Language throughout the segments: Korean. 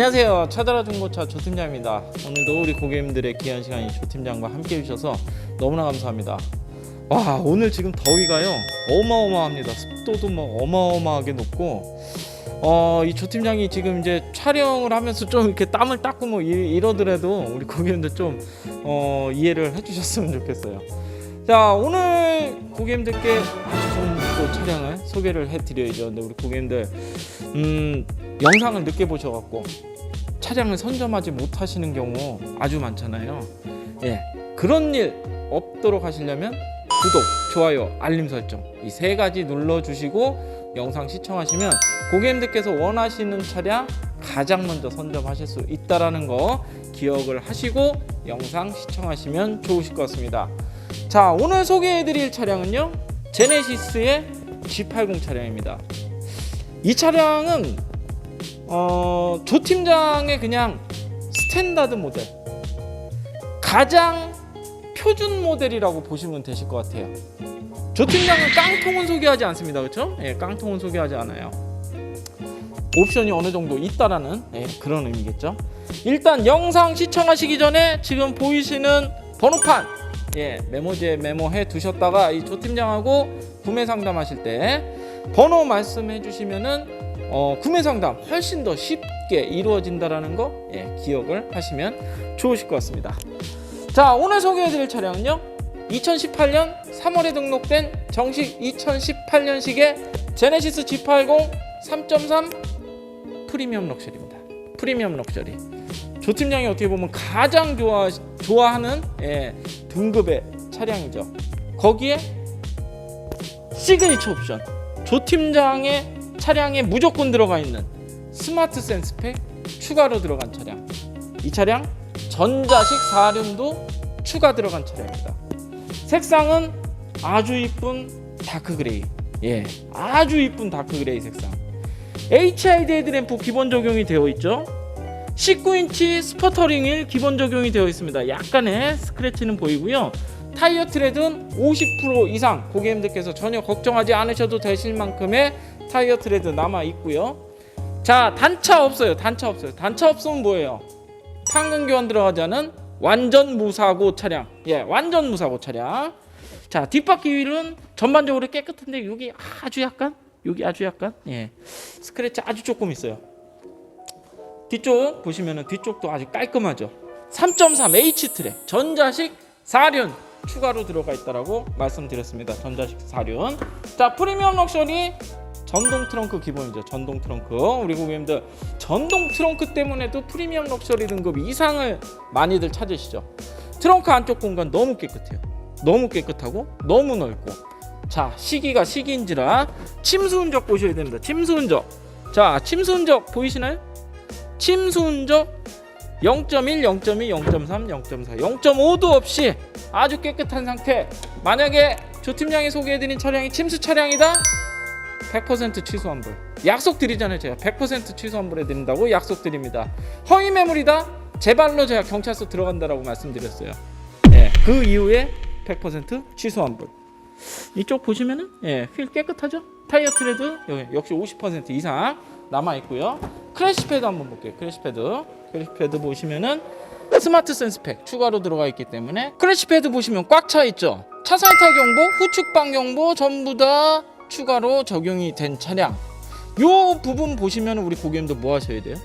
안녕하세요. 차다라 중고차 조 팀장입니다. 오늘도 우리 고객님들의 귀한 시간이 조 팀장과 함께 해주셔서 너무나 감사합니다. 와 오늘 지금 더위가요 어마어마합니다. 습도도 뭐 어마어마하게 높고 어 이 조 팀장이 지금 이제 촬영을 하면서 좀 이렇게 땀을 닦고 뭐 이- 이러더라도 우리 고객님들 좀 어, 이해를 해주셨으면 좋겠어요. 자 오늘 고객님들께 아주 좋은 또 차량을 소개를 해드려야죠. 근데 우리 고객님들 음, 영상을 늦게 보셔갖고 차량을 선점하지 못하시는 경우 아주 많잖아요. 예, 그런 일 없도록 하시려면 구독, 좋아요, 알림 설정 이 세 가지 눌러주시고 영상 시청하시면 고객님들께서 원하시는 차량 가장 먼저 선점하실 수 있다라는 거 기억을 하시고 영상 시청하시면 좋으실 것 같습니다. 자, 오늘 소개해드릴 차량은요 제네시스의 G80 차량입니다. 이 차량은 어, 조 팀장의 그냥 스탠다드 모델 가장 표준 모델이라고 보시면 되실 것 같아요. 조 팀장은 깡통은 소개하지 않습니다, 그렇죠? 예, 깡통은 소개하지 않아요. 옵션이 어느 정도 있다라는 예, 그런 의미겠죠. 일단 영상 시청하시기 전에 지금 보이시는 번호판 예, 메모지에 메모해 두셨다가 이 조 팀장하고 구매 상담하실 때 번호 말씀해 주시면은 어, 구매 상담 훨씬 더 쉽게 이루어진다라는 거 예, 기억을 하시면 좋으실 것 같습니다. 자 오늘 소개해드릴 차량은요 2018년 3월에 등록된 정식 2018년식의 제네시스 G80 3.3 프리미엄 럭셔리입니다. 프리미엄 럭셔리. 조 팀장이 어떻게 보면 가장 좋아 좋아하는 예, 등급의 차량이죠. 거기에 시그니처 옵션. 조 팀장의 차량에 무조건 들어가 있는 스마트 센스팩 추가로 들어간 차량. 이 차량 전자식 사륜도 추가 들어간 차량입니다. 색상은 아주 이쁜 다크 그레이. 예, 아주 이쁜 다크 그레이 색상. HID 헤드램프 기본 적용이 되어 있죠. 19인치 스퍼터링 휠 기본 적용이 되어 있습니다. 약간의 스크래치는 보이고요. 타이어 트레드는 50% 이상 고객님들께서 전혀 걱정하지 않으셔도 되실 만큼의 타이어 트레드 남아 있고요. 자 단차 없어요. 단차 없어요. 단차 없으면 뭐예요? 판금 교환 들어가지 않은 완전 무사고 차량. 예, 완전 무사고 차량. 자 뒷바퀴 휠은 전반적으로 깨끗한데 여기 아주 약간 여기 아주 약간 예 스크래치 아주 조금 있어요. 뒤쪽 보시면은 뒤쪽도 아주 깔끔하죠. 3.3 H 트랙 전자식 사륜 추가로 들어가 있다라고 말씀드렸습니다. 전자식 사륜. 자 프리미엄 럭셔리 전동 트렁크 기본이죠. 전동 트렁크. 우리 고객님들 전동 트렁크 때문에도 프리미엄 럭셔리 등급 이상을 많이들 찾으시죠. 트렁크 안쪽 공간 너무 깨끗해요. 너무 깨끗하고 너무 넓고. 자 시기가 시기인지라 침수 흔적 보셔야 됩니다. 침수 흔적. 자 침수 흔적 보이시나요? 침수 흔적 0.1, 0.2, 0.3, 0.4, 0.5도 없이 아주 깨끗한 상태. 만약에 조 팀장이 소개해드린 차량이 침수 차량이다. 100% 취소 환불. 약속 드리잖아요. 제가 100% 취소 환불해 드린다고 약속 드립니다. 허위 매물이다. 제 발로 제가 경찰서 들어간다라고 말씀드렸어요. 예, 그 이후에 100% 취소 환불. 이쪽 보시면은 예, 휠 깨끗하죠? 타이어 트레드 역시 50% 이상 남아 있고요. 크래시 패드 한번 볼게요. 크래시 패드. 크래시 패드 보시면은 스마트 센스팩 추가로 들어가 있기 때문에 크래시 패드 보시면 꽉 차 있죠. 차선 이탈 경보, 후측 방 경보 전부 다 추가로 적용이 된 차량. 요 부분 보시면 우리 고객님들 뭐 하셔야 돼요?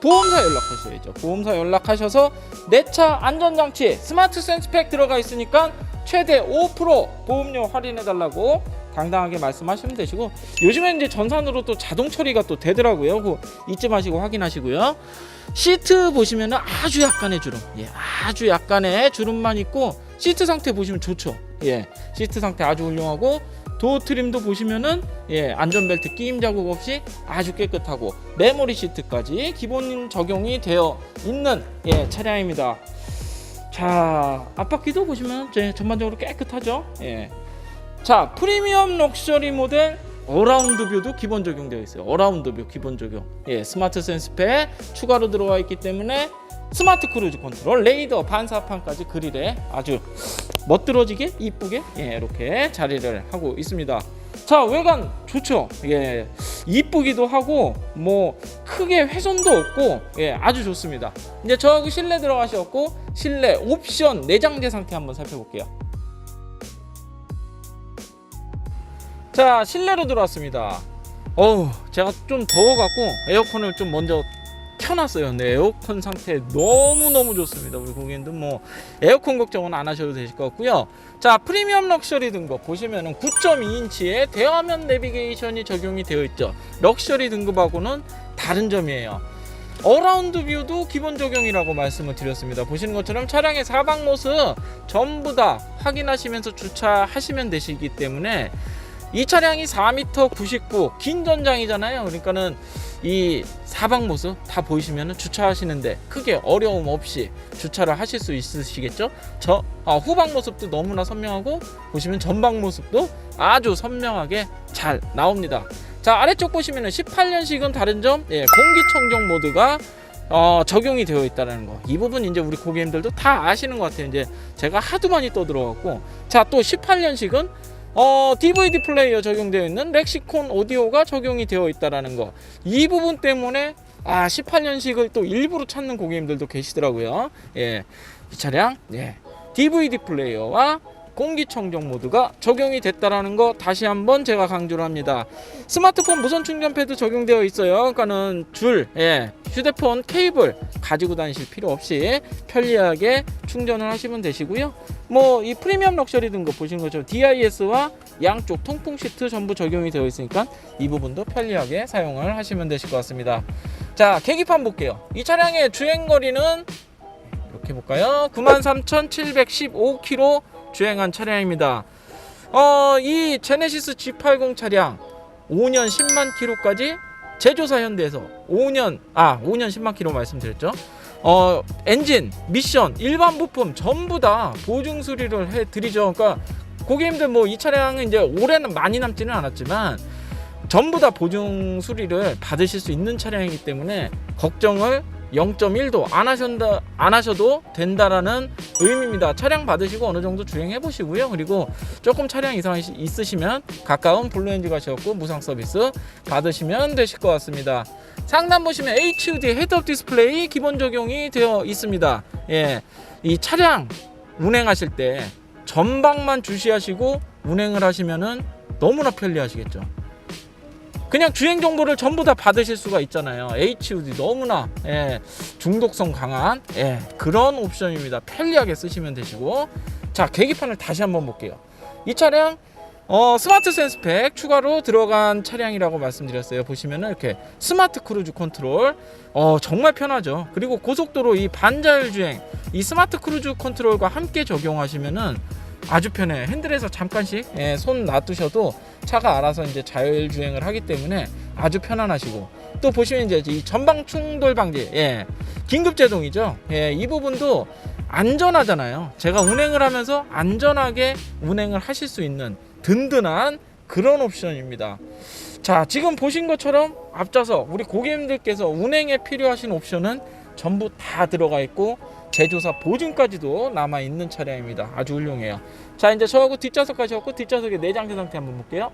보험사 연락하셔야죠. 보험사 연락하셔서 내 차 안전장치 스마트 센스팩 들어가 있으니까 최대 5% 보험료 할인해 달라고 당당하게 말씀하시면 되시고 요즘엔 이제 전산으로 또 자동 처리가 또 되더라고요. 그 잊지 마시고 확인하시고요. 시트 보시면은 아주 약간의 주름, 예, 아주 약간의 주름만 있고 시트 상태 보시면 좋죠. 예, 시트 상태 아주 훌륭하고 도어 트림도 보시면은 예, 안전벨트 끼임 자국 없이 아주 깨끗하고 메모리 시트까지 기본 적용이 되어 있는 예, 차량입니다. 자, 앞바퀴도 보시면 제 전반적으로 깨끗하죠. 예. 자, 프리미엄 럭셔리 모델 어라운드 뷰도 기본 적용되어 있어요. 어라운드 뷰 기본 적용. 예, 스마트 센스팩 추가로 들어와 있기 때문에 스마트 크루즈 컨트롤, 레이더, 반사판까지 그릴에 아주 멋들어지게 이쁘게 예, 이렇게 자리를 하고 있습니다. 자 외관 좋죠. 예 이쁘기도 하고 뭐 크게 훼손도 없고 예 아주 좋습니다. 이제 저하고 실내 들어가셨고 실내 옵션 내장재 상태 한번 살펴볼게요. 자 실내로 들어왔습니다. 어우 제가 좀 더워갖고 에어컨을 좀 먼저 켜놨어요. 근데 에어컨 상태 너무 너무 좋습니다. 우리 고객님들 뭐 에어컨 걱정은 안 하셔도 되실 것 같고요. 자 프리미엄 럭셔리 등급 보시면은 9.2인치의 대화면 내비게이션이 적용이 되어 있죠. 럭셔리 등급하고는 다른 점이에요. 어라운드 뷰도 기본 적용이라고 말씀을 드렸습니다. 보시는 것처럼 차량의 사방 모습 전부 다 확인하시면서 주차하시면 되시기 때문에 이 차량이 4m 99 긴 전장이잖아요. 그러니까는 이 사방 모습 다 보이시면 주차하시는데 크게 어려움 없이 주차를 하실 수 있으시겠죠? 저 아, 후방 모습도 너무나 선명하고 보시면 전방 모습도 아주 선명하게 잘 나옵니다. 자 아래쪽 보시면은 18년식은 다른 점 예, 공기청정 모드가 어, 적용이 되어 있다는 거. 이 부분 이제 우리 고객님들도 다 아시는 것 같아요. 이제 제가 하도 많이 떠들어갖고 자 또 18년식은 어, DVD 플레이어 적용되어 있는 렉시콘 오디오가 적용이 되어 있다라는 거. 이 부분 때문에 아 18년식을 또 일부러 찾는 고객님들도 계시더라고요. 예, 이 차량 예, DVD 플레이어와 공기청정 모드가 적용이 됐다라는 거 다시 한번 제가 강조를 합니다. 스마트폰 무선 충전 패드 적용되어 있어요. 그러니까는 줄, 예, 휴대폰 케이블 가지고 다니실 필요 없이 편리하게 충전을 하시면 되시고요. 뭐 이 프리미엄 럭셔리 등급 보시는 것처럼 DIS와 양쪽 통풍 시트 전부 적용이 되어 있으니까 이 부분도 편리하게 사용을 하시면 되실 것 같습니다. 자, 계기판 볼게요. 이 차량의 주행 거리는 이렇게 볼까요? 93,715km 주행한 차량입니다. 어, 이 제네시스 G80 차량 5년 10만 킬로까지 제조사 현대에서 5년 아 5년 10만 킬로 말씀드렸죠. 어 엔진, 미션, 일반 부품 전부 다 보증 수리를 해 드리죠. 그러니까 고객님들 뭐 이 차량은 이제 올해는 많이 남지는 않았지만 전부 다 보증 수리를 받으실 수 있는 차량이기 때문에 걱정을 0.1도 안 하신다 안 하셔도 된다라는 의미입니다. 차량 받으시고 어느 정도 주행해 보시고요. 그리고 조금 차량 이상이 있으시면 가까운 블루엔지 가셔갖고 무상 서비스 받으시면 되실 것 같습니다. 상단 보시면 HUD 헤드업 디스플레이 기본 적용이 되어 있습니다. 예, 이 차량 운행하실 때 전방만 주시하시고 운행을 하시면은 너무나 편리하시겠죠. 그냥 주행 정보를 전부 다 받으실 수가 있잖아요. HUD 너무나 예, 중독성 강한 예, 그런 옵션입니다. 편리하게 쓰시면 되시고 자 계기판을 다시 한번 볼게요. 이 차량 어, 스마트 센스팩 추가로 들어간 차량이라고 말씀드렸어요. 보시면은 이렇게 스마트 크루즈 컨트롤 어, 정말 편하죠. 그리고 고속도로 이 반자율 주행 이 스마트 크루즈 컨트롤과 함께 적용하시면은 아주 편해. 핸들에서 잠깐씩 예, 손 놔두셔도 차가 알아서 이제 자율 주행을 하기 때문에 아주 편안하시고 또 보시면 이제 이 전방 충돌 방지 예, 긴급 제동이죠. 예, 이 부분도 안전하잖아요. 제가 운행을 하면서 안전하게 운행을 하실 수 있는 든든한 그런 옵션입니다. 자, 지금 보신 것처럼 앞좌석 우리 고객님들께서 운행에 필요하신 옵션은 전부 다 들어가 있고 제조사 보증까지도 남아 있는 차량입니다. 아주 훌륭해요. 자, 이제 저하고 뒷좌석까지 왔고 뒷좌석의 내장재 상태 한번 볼게요.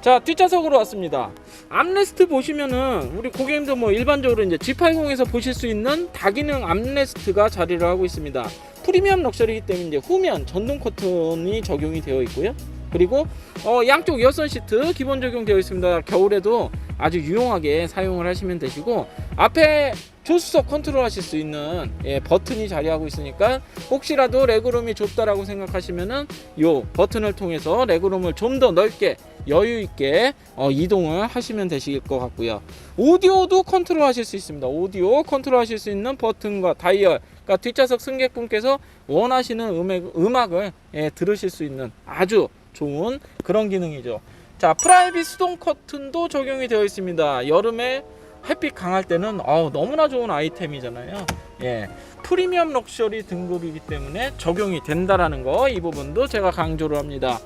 자, 뒷좌석으로 왔습니다. 암레스트 보시면은 우리 고객님들 뭐 일반적으로 이제 G80에서 보실 수 있는 다기능 암레스트가 자리를 하고 있습니다. 프리미엄 럭셔리이기 때문에 이제 후면 전동 커튼이 적용이 되어 있고요. 그리고 어, 양쪽 여선 시트 기본 적용되어 있습니다. 겨울에도 아주 유용하게 사용을 하시면 되시고 앞에 조수석 컨트롤 하실 수 있는 예, 버튼이 자리하고 있으니까 혹시라도 레그룸이 좁다라고 생각하시면은 요 버튼을 통해서 레그룸을 좀 더 넓게 여유 있게 어, 이동을 하시면 되실 것 같고요. 오디오도 컨트롤 하실 수 있습니다. 오디오 컨트롤 하실 수 있는 버튼과 다이얼 그러니까 뒷좌석 승객분께서 원하시는 음악, 음악을 예, 들으실 수 있는 아주 좋은 그런 기능이죠. 자, 프라이빗 수동 커튼도 적용이 되어 있습니다. 여름에 햇빛 강할 때는 어우, 너무나 좋은 아이템이잖아요. 예. 프리미엄 럭셔리 등급이기 때문에 적용이 된다라는 거 이 부분도 제가 강조를 합니다.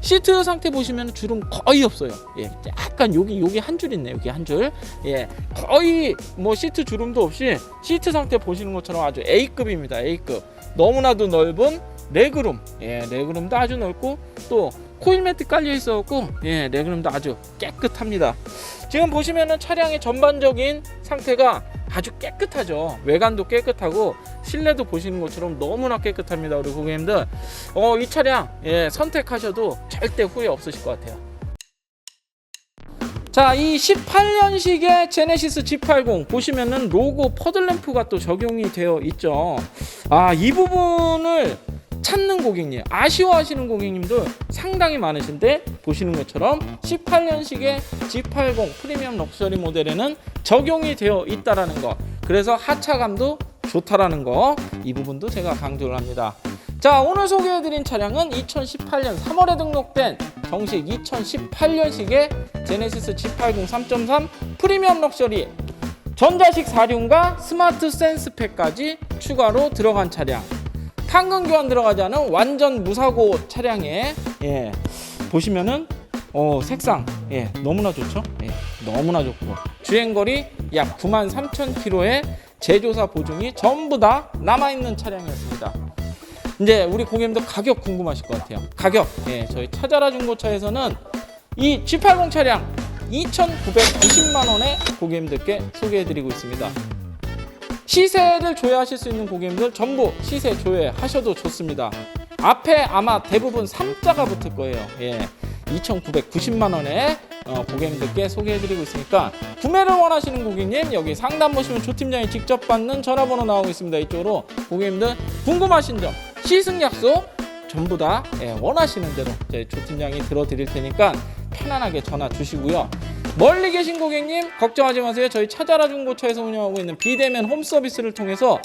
시트 상태 보시면 주름 거의 없어요. 예, 약간 여기 여기 한 줄 있네. 여기 한 줄. 예, 거의 뭐 시트 주름도 없이 시트 상태 보시는 것처럼 아주 A급입니다. A급. 너무나도 넓은 레그룸. 예, 레그룸도 아주 넓고 또 코일 매트 깔려 있어갖고 예 레그룸도 아주 깨끗합니다. 지금 보시면은 차량의 전반적인 상태가 아주 깨끗하죠. 외관도 깨끗하고 실내도 보시는 것처럼 너무나 깨끗합니다, 우리 고객님들. 어, 이 차량 예, 선택하셔도 절대 후회 없으실 것 같아요. 자, 이 18년식의 제네시스 G80 보시면은 로고 퍼들램프가 또 적용이 되어 있죠. 아, 이 부분을 찾는 고객님, 아쉬워하시는 고객님도 상당히 많으신데 보시는 것처럼 18년식의 G80 프리미엄 럭셔리 모델에는 적용이 되어 있다라는 거. 그래서 하차감도 좋다라는 거. 이 부분도 제가 강조를 합니다. 자, 오늘 소개해드린 차량은 2018년 3월에 등록된 정식 2018년식의 제네시스 G80 3.3 프리미엄 럭셔리 전자식 사륜과 스마트 센스팩까지 추가로 들어간 차량. 판금 교환 들어가지 않은 완전 무사고 차량에 예, 보시면은 어, 색상 예, 너무나 좋죠. 예, 너무나 좋고 주행 거리 약 9만 3천 킬로의 제조사 보증이 전부 다 남아 있는 차량이었습니다. 이제 우리 고객님들 가격 궁금하실 것 같아요. 가격 예, 저희 찾아라 중고차에서는 이 G80 차량 2,990만 원에 고객님들께 소개해드리고 있습니다. 시세를 조회하실 수 있는 고객님들 전부 시세 조회하셔도 좋습니다. 앞에 아마 대부분 3자가 붙을 거예요. 예. 2,990만 원에 어, 고객님들께 소개해드리고 있으니까 구매를 원하시는 고객님 여기 상담 보시면 조 팀장이 직접 받는 전화번호 나오고 있습니다. 이쪽으로 고객님들 궁금하신 점 시승 약속 전부 다 예, 원하시는 대로 조 팀장이 들어드릴 테니까 편안하게 전화 주시고요. 멀리 계신 고객님 걱정하지 마세요. 저희 찾아라 중고차에서 운영하고 있는 비대면 홈 서비스를 통해서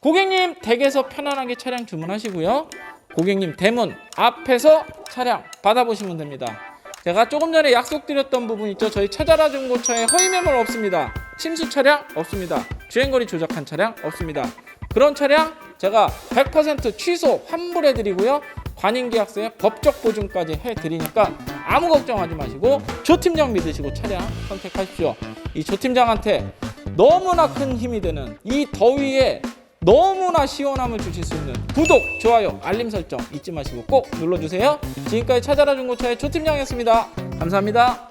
고객님 댁에서 편안하게 차량 주문하시고요. 고객님 대문 앞에서 차량 받아보시면 됩니다. 제가 조금 전에 약속드렸던 부분 있죠. 저희 찾아라 중고차에 허위 매물 없습니다. 침수 차량 없습니다. 주행거리 조작한 차량 없습니다. 그런 차량 제가 100% 취소 환불해 드리고요. 관인 계약서에 법적 보증까지 해 드리니까 아무 걱정하지 마시고 조 팀장 믿으시고 차량 선택하십시오. 이 조 팀장한테 너무나 큰 힘이 되는 이 더위에 너무나 시원함을 주실 수 있는 구독, 좋아요, 알림 설정 잊지 마시고 꼭 눌러주세요. 지금까지 찾아라 중고차의 조 팀장이었습니다. 감사합니다.